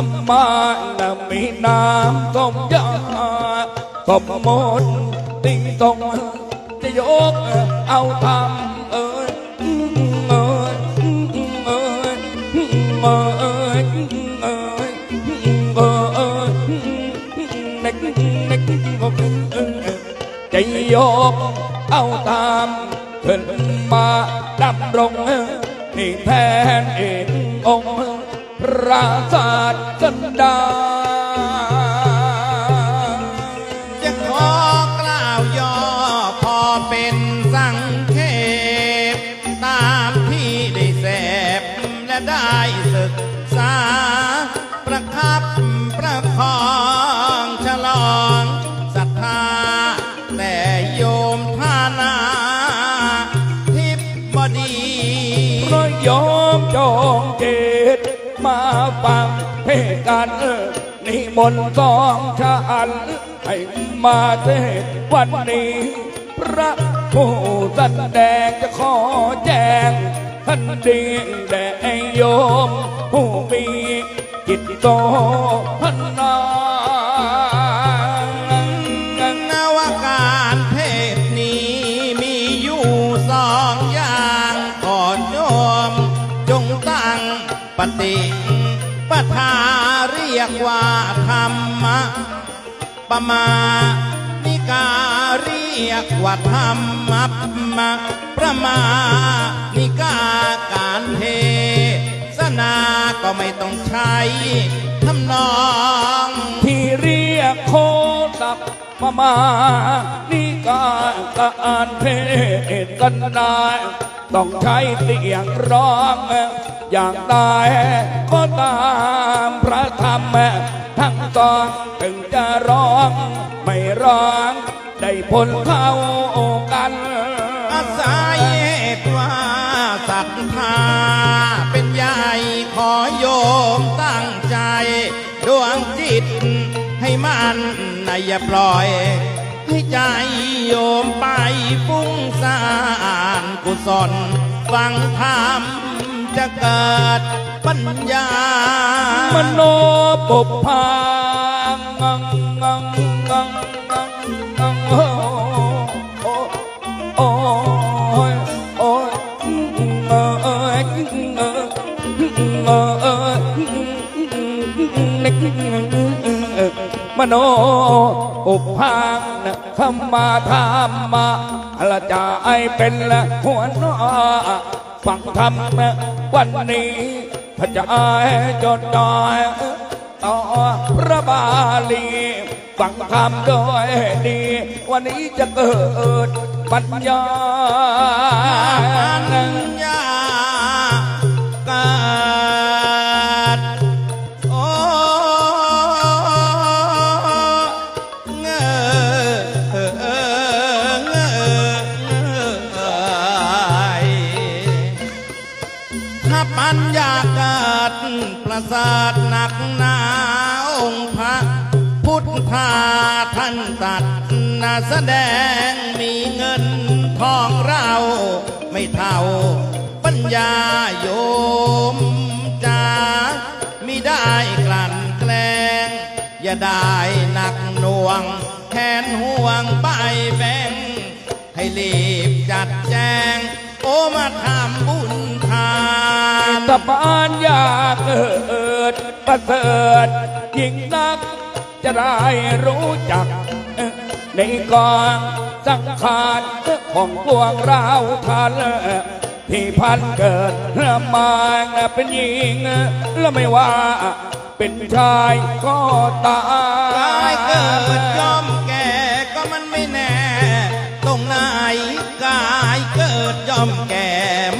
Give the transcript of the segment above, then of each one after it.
อาจทำมาและมีน้ำต้มยาสมมติติงตรงจะยกเอ ราศาสร์กันดาจะขอกล่าวย่อพอเป็นสังเขปตามที่ได้แสบและได้ศึกษา ประคับประคอง งเพศกันเออนิมนต์สองชาญให้มาเทศวันนี้ พระผู้แสดงจะขอแจ้งท่านดีแด่โยม ผู้มีจิตโตพันนานวการเพศนี้มีอยู่สองอย่างก่อโยมจงตั้งปฏิ ทาเรียกว่าธรรมะปมานิกาเรียกว่าธรรมะมะประมานิกาการเทศนาก็ไม่ต้องใช้ทำนองที่เรียกโคตับมามานี่กาการเพศกันได้ ต้องใช้เสียงร้อง อย่างใดก็ตามพระธรรม ทั้งตอนถึงจะร้อง ไม่ร้อง ได้ผลเข้ากันอาศัยเหตุว่าศรัทธาเป็นใหญ่ขอโยมตั้งใจ ดวงจิตให้มันนอย่าปล่อย ให้ใจโยมไปฟุ้งซ่านกุศลฟังธรรมจะเกิดปัญญามโนปุพังงังงังงังงังงังโอ้โอ้โอ้ยโอ้ยเอ้ยเอ้ยเอ้ยเล็กมโน ปุพังธรรมาธรรมะละจะไอเป็นละหัวหน้าฟังธรรมวันนี้พระเจ้าจดจ่อยต่อพระบาลีฟังคำโดยดี วันนี้จะเกิดปัญญา ท่านตัดนาแสดงมีเงินทองเรา ไม่เท่าปัญญาโยมจามิได้กลั่นแกล้ง อย่าได้หนักหน่วง แทนห่วงใบแบงให้รีบจัดแจง โอมาทำบุญทานสบานอยากเกิดประเสริฐยิ่งนัก จะได้รู้จัก ในกองสังขารของพวกเราทันที่พันเกิดละมาเป็นหญิง แล้วไม่ว่าเป็นชายก็ตากายเกิดย่อมแก่ก็มันไม่แน่ ตรงไหนกายเกิดย่อมแก่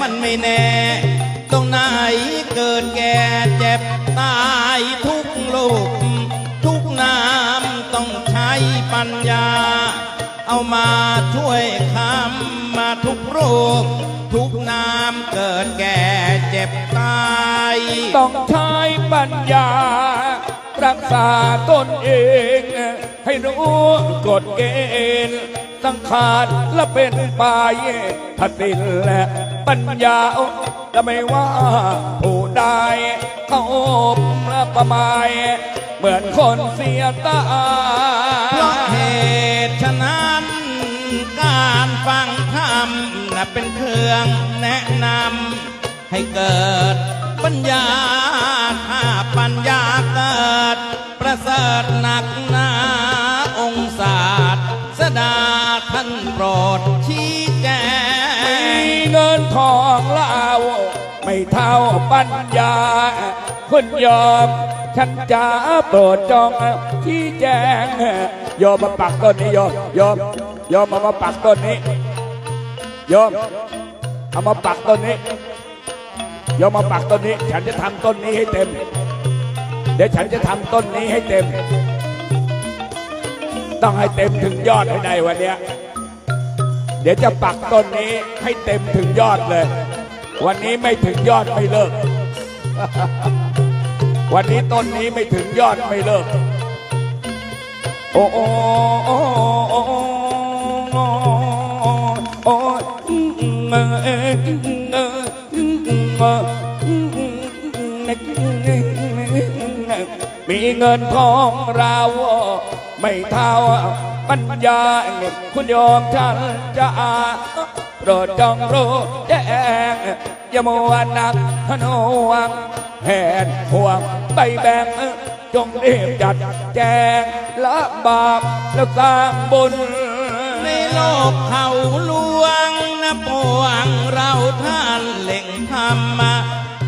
มันไม่แน่ ช่วยคำมาทุกโรูปทุกนามเกิดแก่เจ็บตาย ต้องใช้ปัญญา รักษาตนเอง ให้รู้กฎเกณฑ์สังขารและเป็นไปถ้าติดและปัญญาจะไม่ว่าผู้ใดเขาอบและประมาเหมือนคนเสียตาเพราะเหตุฉะนั้น การฟังธรรมนะเป็นเครื่องแนะนำให้เกิดปัญญาถ้าปัญญาเกิด ประเสริฐหนักหนาองค์ศาสตร์สดาท่านโปรดชี้แจงมีเงินทองเล่าไม่เท่าปัญญาคุณยอมฉันจะโปรดจองที่แจงยอมมาปักต้นนี้ยอมยอม ยอมเอามาปักต้นนี้ยอมเอามาปักต้นนี้ยอมมาปักต้นนี้ ฉันจะทำต้นนี้ให้เต็ม เดี๋ยวฉันจะทำต้นนี้ให้เต็ม ต้องให้เต็มถึงยอดให้ได้วันเนี้ยเดี๋ยวจะปักต้นนี้ให้เต็มถึงยอดเลย วันนี้ไม่ถึงยอดไม่เลิก วันนี้ต้นนี้ไม่ถึงยอดไม่เลิก โอ้โอ้ มีเงินทองเราไม่เท่าปัญญาคุณยอมฉันจะอาโปรดจงรู้แจ้งอย่ามัวนักขนวงแหนห่วงใบแบ่งจงเรีบจัดแจงละบาปแล้วสร้างบุญ ในโลกเขาลวงนะปวงเราท่านเล่งธรรมะ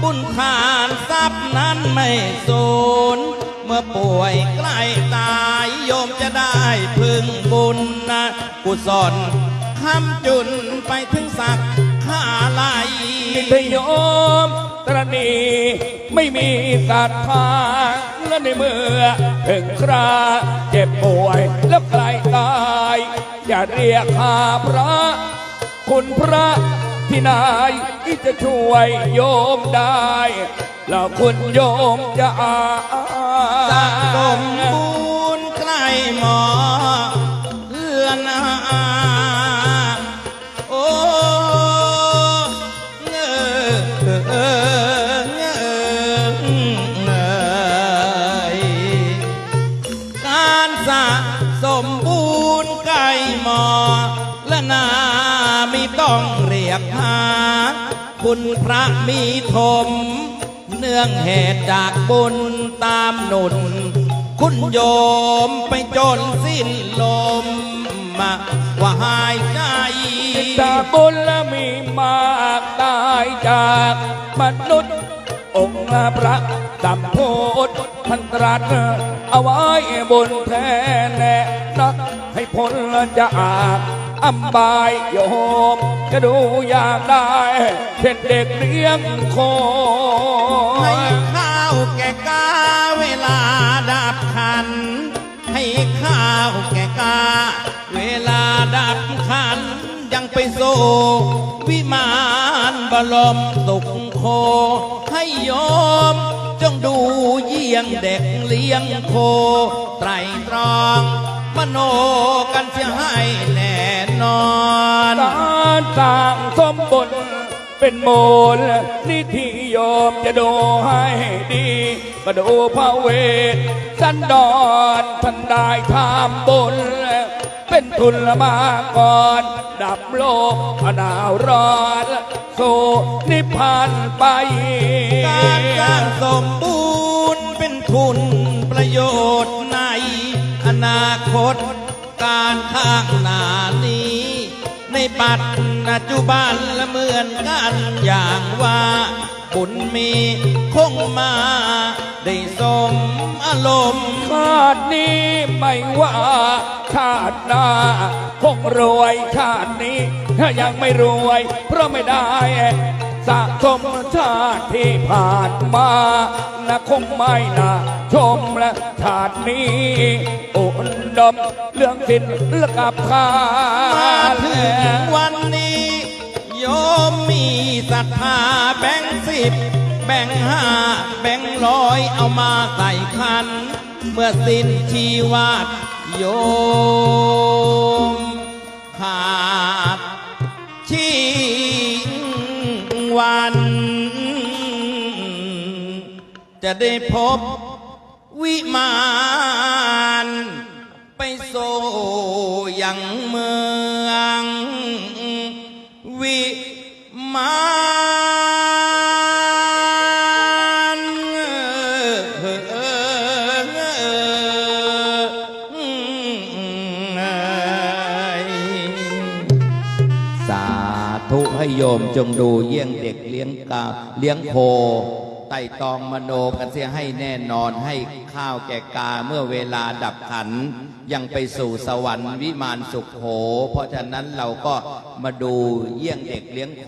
บุญทานทรัพย์นั้นไม่สูญ มื่อป่วยใกล้ตายโยมจะได้พึงบุญนะกุศลคำจุนไปถึงสักข้าไลนิทยมตรณีไม่มีศรัทธาและในเมื่อถึงคราเจ็บป่วยแล้วใกล้ตายอย่าเรียกหาพระ คุณพระที่ไหนที่จะช่วยโยมได้ แล้วคุณโยมจะอา สะสมบุญใกล้หมอเลือนอาโอ้เงอเงอเงอเงยการสะสมบุญใกล้หมอและนาไม่ต้องเรียกหาคุณพระมีธม นื่องเหตุจากบุญตามหนุน คุณโยมไปจนสิ้นลมมาว่าหายใจถ้าบุญและมีมากตายจากมนุษย์องค์พระสัมโพธิท่านตรัสเอาไว้บนแทนแน่นักให้พ้นจะอาบอับายโยม จะดูอยางได้เช่นเด็กเลี้ยงโคให้ข้าวแก่กาเวลาดับขัน ให้ข้าวแก่กาเวลาดับขัน ยังไปสู่วิมานบรมสุขโค ให้โยมจงดูเยี่ยงเด็กเลี้ยงโคไตร เป็นโมลนิธิโยมจะดูให้ดีมาดูพระเวทสันดอนท่านได้ทำบุญเป็นทุนละมาก่อน ดับโลกหนาวร้อนสู่นิพพานไป การสร้างสมบูรณ์เป็นทุนประโยชน์ในอนาคต การข้างหน้า ปัจจุบันละเหมือนกันอย่างว่าบุญมีคงมา ได้สมอารมณ์ชาตินี้ไม่ว่าชาติหน้าคงรวยชาตินี้ ถ้ายังไม่รวย เพราะไม่ได้สะสมชาติที่ผ่านมานะคงไม่น่าชมและชาตินี้ อุ่นดมเรื่องสินและกับพา บแบ่งห้าแบ่งร้อยเอามาใส่คัน เมื่อสิ้นชีวัตโยมขาดชีวัน จะได้พบวิมานไปโซยังเมือง ธุให้โยมจงดูเยี่ยงเด็กเลี้ยงกาเลี้ยงโคไต่ตองมโนกันเสียให้แน่นอนให้ข้าวแก่กาเมื่อเวลาดับขัน ยังไปสู่สวรรค์วิมานสุขโห เพราะฉะนั้นเราก็มาดูเยี่ยงเด็กเลี้ยงโค